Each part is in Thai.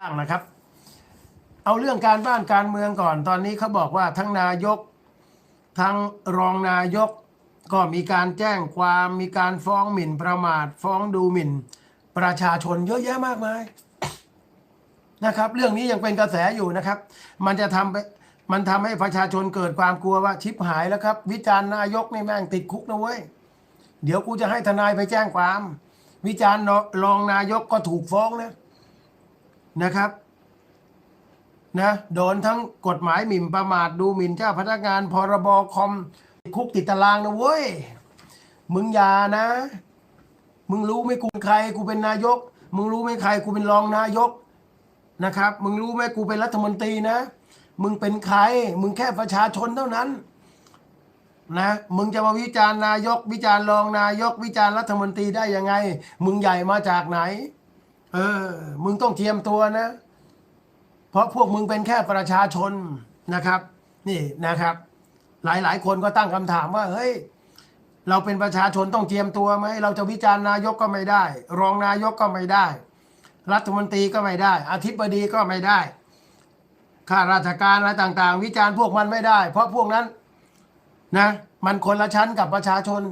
บ้างนะครับ เอาเรื่องการบ้านการเมืองก่อนตอนนี้เขาบอกว่าทั้งนายก ทั้งรองนายก ก็มีการแจ้งความมีการฟ้องหมิ่นประมาท ฟ้องดูหมิ่น ประชาชนเยอะแยะมากมายนะครับ เรื่องนี้ยังเป็นกระแสอยู่นะครับ มันจะทำไปมันทำให้ประชาชนเกิดความกลัวว่าชิปหายแล้วครับ วิจารณ์นายกนี่แม่งติดคุกนะเว้ยเดี๋ยวกูจะให้ทนายไปแจ้งความ วิจารณ์รองนายกก็ถูกฟ้องนะ นะครับนะโดนทั้งกฎหมายหมิ่นประมาทดูหมิ่นเจ้าพนักงานพรบคอมติดคุกติดตารางนะเว้ย มึงอย่านะ มึงรู้ไหมกูใครกูเป็นนายก มึงรู้ไหมใครกูเป็นรองนายกนะครับ มึงรู้ไหมกูเป็นรัฐมนตรีนะ มึงเป็นใคร มึงแค่ประชาชนเท่านั้นนะมึงจะมาวิจารณ์นายก วิจารณ์รองนายก วิจารณ์รัฐมนตรีได้ยังไง มึงใหญ่มาจากไหน เออ มึงต้องเตรียมตัวนะ เพราะพวกมึงเป็นแค่ประชาชนนะครับ นี่นะครับ หลายๆ คนก็ตั้งคำถามว่า เฮ้ย เราเป็นประชาชนต้องเตรียมตัวไหม เราจะวิจารณ์นายกก็ไม่ได้ รองนายกก็ไม่ได้ รัฐมนตรีก็ไม่ได้ อธิบดีก็ไม่ได้ ข้าราชการอะไรต่าง ๆ วิจารณ์พวกมันไม่ได้ เพราะพวกนั้นนะมันคนละชั้นกับประชาชน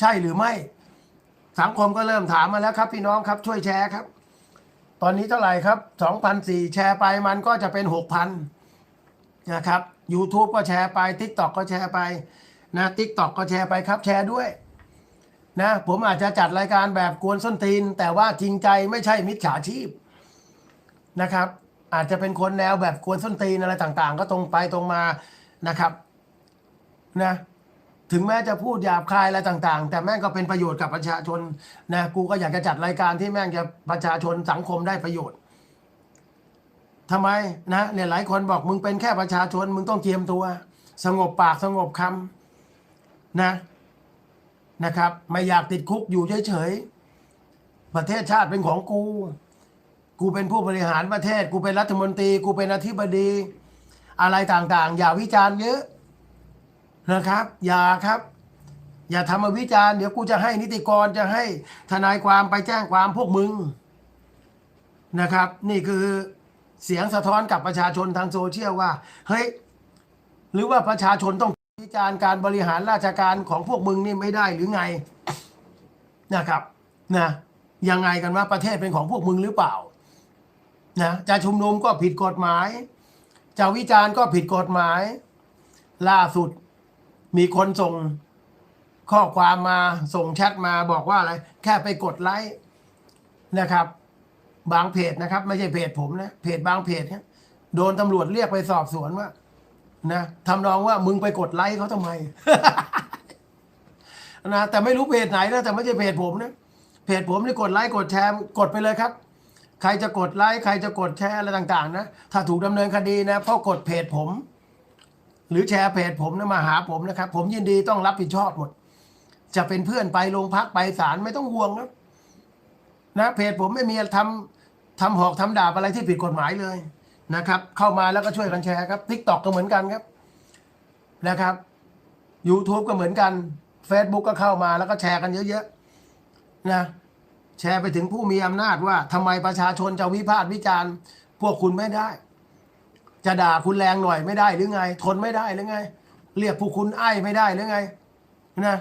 ใช่หรือไม่ สังคมก็เริ่มถามมาแล้วครับ พี่น้องครับช่วยแชร์ครับ ตอนนี้เท่าไหร่ครับ2,004แชร์ไปมันก็จะเป็น 6,000 นะครับ YouTube ก็แชร์ไป TikTok ก็แชร์ไปนะ TikTok ก็แชร์ไปครับแชร์ด้วยนะผมอาจจะจัดรายการแบบกวนส้นตีน แต่ว่าจริงใจไม่ใช่มิจฉาชีพนะครับ อาจจะเป็นคนแนวแบบกวนส้นตีนอะไรต่างๆ ก็ตรงไปตรงมานะครับนะ ถึงแม้จะพูดหยาบคายอะไรต่าง ๆ แต่แม่งก็เป็นประโยชน์กับประชาชนนะกูก็อยากจะจัดรายการที่แม่งจะประชาชนสังคมได้ประโยชน์ทำไมนะเนี่ยหลายคนบอกมึงเป็นแค่ประชาชน มึงต้องเจียมตัว สงบปากสงบคำนะนะครับ ไม่อยากติดคุกอยู่เฉยๆประเทศชาติเป็นของกู กูเป็นผู้บริหารประเทศ กูเป็นรัฐมนตรี กูเป็นอธิบดี อะไรต่างๆ อย่าวิจารณ์เยอะ นะครับ อย่าครับ อย่าทำมาวิจารณ์เดี๋ยวกูจะให้นิติกรจะให้ทนายความไปแจ้งความพวกมึงนะครับ นี่คือเสียงสะท้อนกับประชาชนทางโซเชียลว่าเฮ้ยหรือว่าประชาชนต้องวิจารณ์การบริหารราชการของพวกมึงนี่ไม่ได้หรือไงนะครับนะยังไงกันว่าประเทศเป็นของพวกมึงหรือเปล่านะจะชุมนุมก็ผิดกฎหมาย จะวิจารณ์ก็ผิดกฎหมาย ล่าสุด มีคนส่งข้อความมาส่งแชทมาบอกว่าอะไร แค่ไปกดไลค์นะครับ บางเพจนะครับ ไม่ใช่เพจผมนะเพจบางเพจเนี่ยโดนตำรวจเรียกไปสอบสวนว่า นะทำนองว่ามึงไปกดไลค์เขาทำไมนะแต่ไม่รู้เพจไหนนะแต่ไม่ใช่เพจผมนะเพจผมนี่กดไลค์กดแชร์กดไปเลยครับ ใครจะกดไลค์ใครจะกดแชร์อะไรต่าง ๆ นะถ้าถูกดำเนินคดีนะเพราะกดเพจผม หรือแชร์เพจผมนะมาหาผมนะครับ ผมยินดีต้องรับผิดชอบหมด จะเป็นเพื่อนไปโรงพักไปศาลไม่ต้องห่วงนะนะเพจผมไม่มีทำทำหอกทำดาบอะไรที่ผิดกฎหมายเลยนะครับ เข้ามาแล้วก็ช่วยกันแชร์ครับทิกตอกก็เหมือนกันครับนะครับ YouTube ก็เหมือนกัน Facebook ก็เข้ามาแล้วก็แชร์กันเยอะๆนะแชร์ไปถึงผู้มีอำนาจว่าทำไมประชาชนจะวิพากษ์วิจารณ์ พวกคุณไม่ได้ จะด่าคุณแรงหน่อยไม่ได้หรือไง ทนไม่ได้หรือไง เรียกผู้คุณไอ้ไม่ได้หรือไงนะ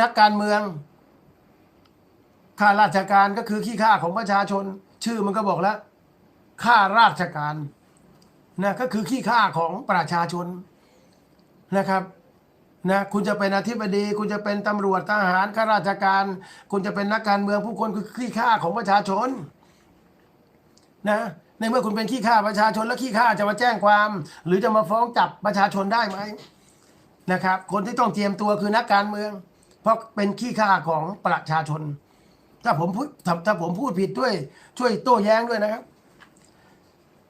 นักการเมืองข้าราชการก็คือขี้ข้าของประชาชน ชื่อมันก็บอกแล้วข้าราชการนะก็คือขี้ข้าของประชาชนนะครับนะคุณจะเป็นอธิบดี คุณจะเป็นตำรวจทหารข้าราชการ คุณจะเป็นนักการเมืองผู้คนคือขี้ข้าของประชาชนนะ ในเมื่อคุณเป็นขี้ข้าประชาชนแล้วขี้ข้าจะมาแจ้งความ หรือจะมาฟ้องจับประชาชนได้ไหมนะครับ คนที่ต้องเตรียมตัวคือนักการเมือง เพราะเป็นขี้ข้าของประชาชน ถ้าผมพูดถ้าผมพูดผิดด้วย ช่วยโต้แย้งด้วยนะครับ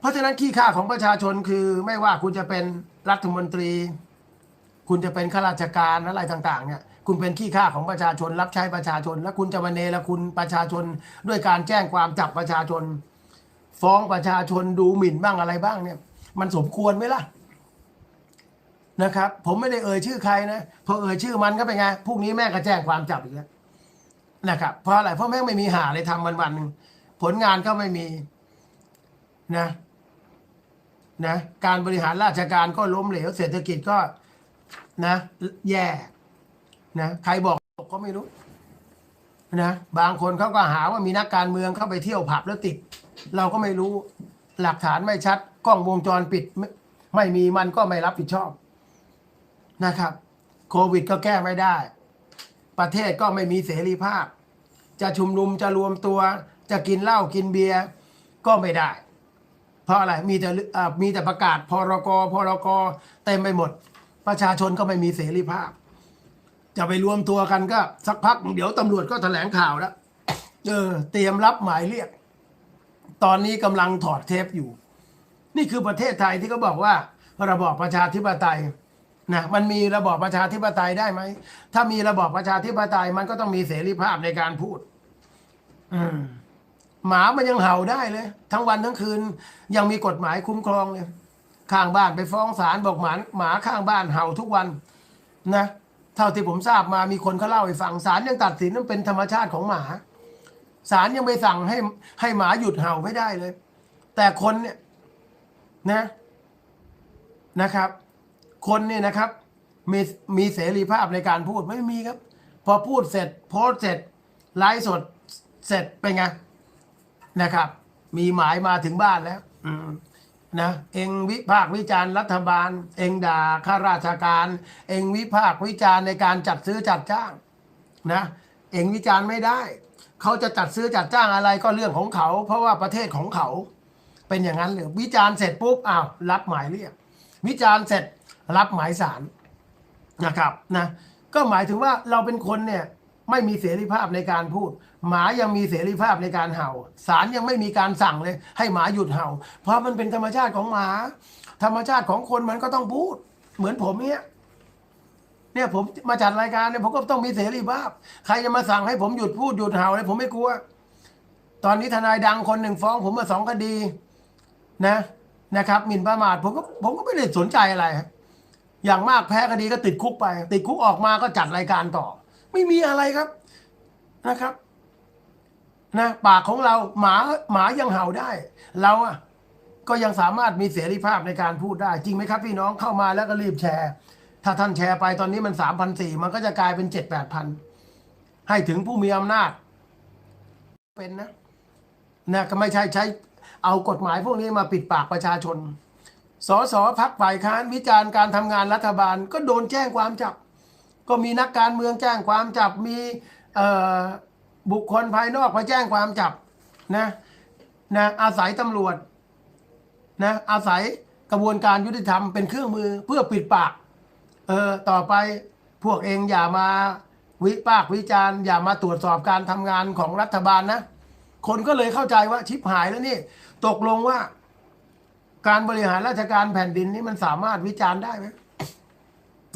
เพราะฉะนั้นขี้ข้าของประชาชนคือไม่ว่าคุณจะเป็นรัฐมนตรี คุณจะเป็นข้าราชการอะไรต่าง ๆ เนี่ยคุณเป็นขี้ข้าของประชาชน รับใช้ประชาชน แล้วคุณจะมาเนรคุณประชาชนด้วยการแจ้งความจับประชาชน ฟ้องประชาชนดูหมิ่นบ้างอะไรบ้างเนี่ย มันสมควรไหมล่ะนะครับ ผมไม่ได้เอ่ยชื่อใครนะพอเอ่ยชื่อมันก็เป็นไงพรุ่งนี้แม่ก็แจ้งความจับอีกแล้วนะครับเพราะอะไรเพราะแม่งไม่มีหาอะไรทำวันวันหนึ่งผลงานก็ไม่มีนะนะการบริหารราชการก็ล้มเหลว เศรษฐกิจก็นะ แย่นะใครบอกก็ไม่รู้นะบางคนเขาก็หาว่ามีนักการเมืองเข้าไปเที่ยวผับแล้วติด เราก็ไม่รู้หลักฐานไม่ชัด กล้องวงจรปิดไม่ไม่มีมันก็ไม่รับผิดชอบนะครับ โควิดก็แก้ไม่ได้ ประเทศก็ไม่มีเสรีภาพ จะชุมนุมจะรวมตัว จะกินเหล้ากินเบียร์ก็ไม่ได้ เพราะอะไรมีแต่มีแต่ประกาศพรกพรกเต็มไปหมด ประชาชนก็ไม่มีเสรีภาพ จะไปรวมตัวกันก็สักพัก เดี๋ยวตำรวจก็แถลงข่าวแล้วเออเตรียมรับหมายเรียก ตอนนี้กำลังถอดเทปอยู่ นี่คือประเทศไทยที่เขาบอกว่า ระบอบประชาธิปไตยนะมันมีระบอบประชาธิปไตยได้ไหม ถ้ามีระบอบประชาธิปไตยมันก็ต้องมีเสรีภาพในการพูด อืมหมามันยังเห่าได้เลย ทั้งวันทั้งคืน ยังมีกฎหมายคุ้มครองเลยข้างบ้านไปฟ้องศาลบอกหมาหมาข้างบ้านเห่าทุกวันนะเท่าที่ผมทราบมามีคนเขาเล่าให้ฟังศาลยังตัดสินว่าเป็นธรรมชาติของหมา ศาลยังไปสั่งให้ให้หมาหยุดเห่าไม่ได้เลย แต่คนเนี่ยนะนะครับ คนเนี่ยนะครับ มีมีเสรีภาพในการพูดไม่มีครับ พอพูดเสร็จโพสเสร็จไลฟ์สดเสร็จเป็นไงนะครับ มีหมายมาถึงบ้านแล้วนะเองวิพากษ์วิจารณ์รัฐบาล เองด่าข้าราชการ เองวิพากษ์วิจารณ์ในการจัดซื้อจัดจ้าง นะ เองวิจารณ์ไม่ได้ เขาจะจัดซื้อจัดจ้างอะไรก็เรื่องของเขา เพราะว่าประเทศของเขาเป็นอย่างนั้นเลยวิจารณ์เสร็จปุ๊บอ้าวรับหมายเรียกวิจารณ์เสร็จรับหมายสารนะครับนะก็หมายถึงว่าเราเป็นคนเนี่ยไม่มีเสรีภาพในการพูด หมายังมีเสรีภาพในการเห่าศาลยังไม่มีการสั่งเลย ให้หมาหยุดเห่า เพราะมันเป็นธรรมชาติของหมา ธรรมชาติของคนมันก็ต้องพูด เหมือนผมเนี่ย เนี่ยผมมาจัดรายการเนี่ยผมก็ต้องมีเสรีภาพ ใครจะมาสั่งให้ผมหยุดพูดหยุดเห่าเนี่ยผมไม่กลัว ตอนนี้ทนายดังคนหนึ่งฟ้องผมมาสองคดีนะนะครับหมิ่นประมาทผมก็ผมก็ไม่ได้สนใจอะไร อย่างมากแพ้คดีก็ติดคุกไป ติดคุกออกมาก็จัดรายการต่อ ไม่มีอะไรครับนะครับนะปากของเราหมาหมายังเห่าได้ เราอะก็ยังสามารถมีเสรีภาพในการพูดได้ จริงไหมครับพี่น้องเข้ามาแล้วก็รีบแชร์ ถ้าท่านแชร์ไปตอนนี้มันสามพันสี่มันก็จะกลายเป็นเจ็ดแปดพันให้ถึงผู้มีอำนาจ เป็นนะนะก็ไม่ใช่ใช้เอากฎหมายพวกนี้มาปิดปากประชาชน สสพักฝ่ายค้านวิจารณ์การทำงานรัฐบาลก็โดนแจ้งความจับ ก็มีนักการเมืองแจ้งความจับ มีบุคคลภายนอกมาแจ้งความจับนะนะอาศัยตำรวจนะอาศัยกระบวนการยุติธรรมเป็นเครื่องมือเพื่อปิดปาก เออต่อไปพวกเองอย่ามาวิพากษ์วิจารณ์อย่ามาตรวจสอบการทำงานของรัฐบาลนะ คนก็เลยเข้าใจว่าชิปหายแล้วนี่ ตกลงว่า การบริหารราชการแผ่นดินนี้มันสามารถวิจารณ์ได้ไหม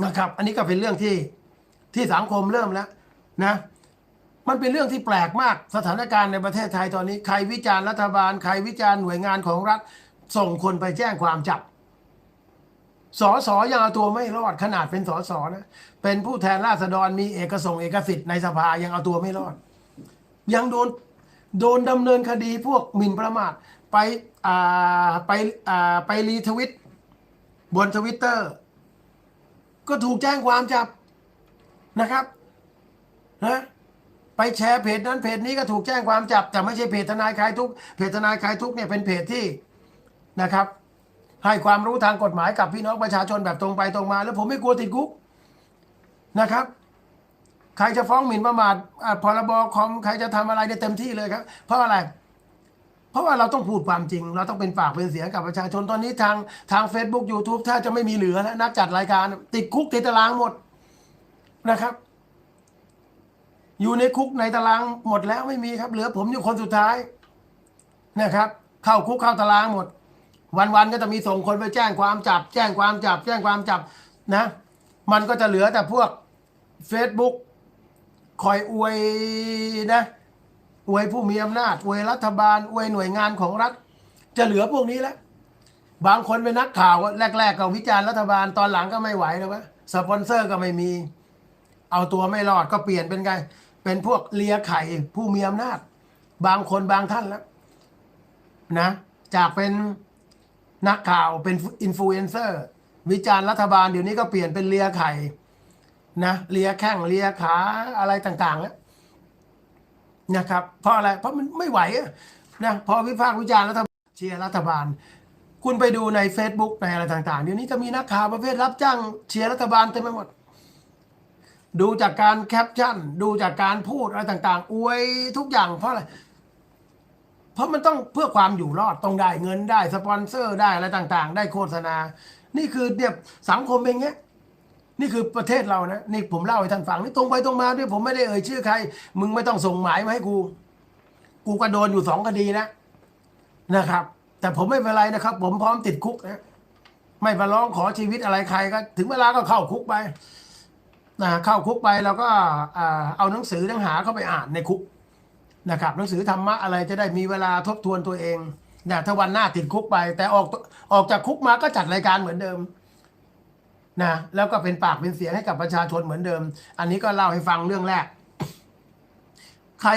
นะครับ อันนี้ก็เป็นเรื่องที่ที่สังคมเริ่มแล้ว นะ มันเป็นเรื่องที่แปลกมากสถานการณ์ในประเทศไทยตอนนี้ ใครวิจารณ์รัฐบาล ใครวิจารณ์หน่วยงานของรัฐ ส่งคนไปแจ้งความจับ สอสอยังเอาตัวไม่รอดขนาดเป็นสอสอนะเป็นผู้แทนราษฎรมีเอกสงค์เอกสิทธิ์ในสภายังเอาตัวไม่รอด ยังโดนโดนดำเนินคดีพวกหมิ่นประมาทไปอ่าไปอ่าไปรีทวิต บนทวิตเตอร์ ก็ถูกแจ้งความจับนะครับนะไปแชร์เพจนั้นเพจนี้ก็ถูกแจ้งความจับ แต่ไม่ใช่เพจทนายคลายทุกเพจทนายคลายทุกเนี่ยเป็นเพจที่นะครับ ให้ความรู้ทางกฎหมายกับพี่น้องประชาชนแบบตรงไปตรงมา แล้วผมไม่กลัวติดคุกนะครับ ใครจะฟ้องหมิ่นประมาทอ่าพรบคอมใครจะทำอะไรได้เต็มที่เลยครับ เพราะอะไร เพราะว่าเราต้องพูดความจริง เราต้องเป็นปากเป็นเสียงกับประชาชนตอนนี้ทางทาง Facebook YouTube ถ้าจะไม่มีเหลือแล้วนักจัดรายการ ติดคุกติดตารางหมดนะครับ อยู่ในคุกในตารางหมดแล้วไม่มีครับ เหลือผมอยู่คนสุดท้ายนะครับ เข้าคุกเข้าตารางหมด วันๆก็จะมีส่งคนไปแจ้งความจับ แจ้งความจับ แจ้งความจับนะ มันก็จะเหลือแต่พวก Facebook คอยอวยนะอวยผู้มีอำนาจอวยรัฐบาลอวยหน่วยงานของรัฐ จะเหลือพวกนี้แล้วบางคนเป็นนักข่าวแรก ๆ ก็วิจารณ์รัฐบาลตอนหลังก็ไม่ไหวแล้ววะสปอนเซอร์ก็ไม่มี เอาตัวไม่รอดก็เปลี่ยนเป็นไง เป็นพวกเลียไข่ผู้มีอำนาจ บางคนบางท่านแล้วนะ จากเป็น นักข่าวเป็นอินฟลูเอนเซอร์วิจารณ์รัฐบาลเดี๋ยวนี้ก็เปลี่ยนเป็นเลียไข่นะเลียแข้งเลียขาอะไรต่างๆแล้วนะครับ เพราะอะไรเพราะมันไม่ไหวะนะพอวิพากษ์วิจารณ์รัฐบาลเชียร์รัฐบาล คุณไปดูใน Facebook ในอะไรต่างๆ เดี๋ยวนี้จะมีนักข่าวประเภทรับจ้างเชียร์รัฐบาลเต็มไปหมด ดูจากการแคปชั่น ดูจากการพูดอะไรต่างๆ อวยทุกอย่างเพราะอะไร ราะมันต้องเพื่อความอยู่รอดต้องได้เงินได้สปอนเซอร์ได้อะไรต่างๆ ได้โฆษณา นี่คือเนี่ยสังคมเป็นอย่างเงี้ยนี่คือประเทศเรานะนี่ผมเล่าให้ท่านฟังนี่ตรงไปตรงมาด้วยผมไม่ได้เอ่ยชื่อใคร มึงไม่ต้องส่งหมายมาให้กู กูก็โดนอยู่สองคดีนะนะครับ แต่ผมไม่เป็นไรนะครับ ผมพร้อมติดคุกนะไม่มาร้องขอชีวิตอะไรใครก็ ถึงเวลาก็เข้าคุกไปนะเข้าคุกไปแล้วก็เอาหนังสือทั้งหาเข้าไปอ่านในคุก นะครับหนังสือธรรมะอะไรจะได้มีเวลาทบทวนตัวเองนะถ้าวันหน้าติดคุกไป แต่ออกออกจากคุกมาก็จัดรายการเหมือนเดิมนะแล้วก็เป็นปากเป็นเสียงให้กับประชาชนเหมือนเดิม อันนี้ก็เล่าให้ฟังเรื่องแรก ใคร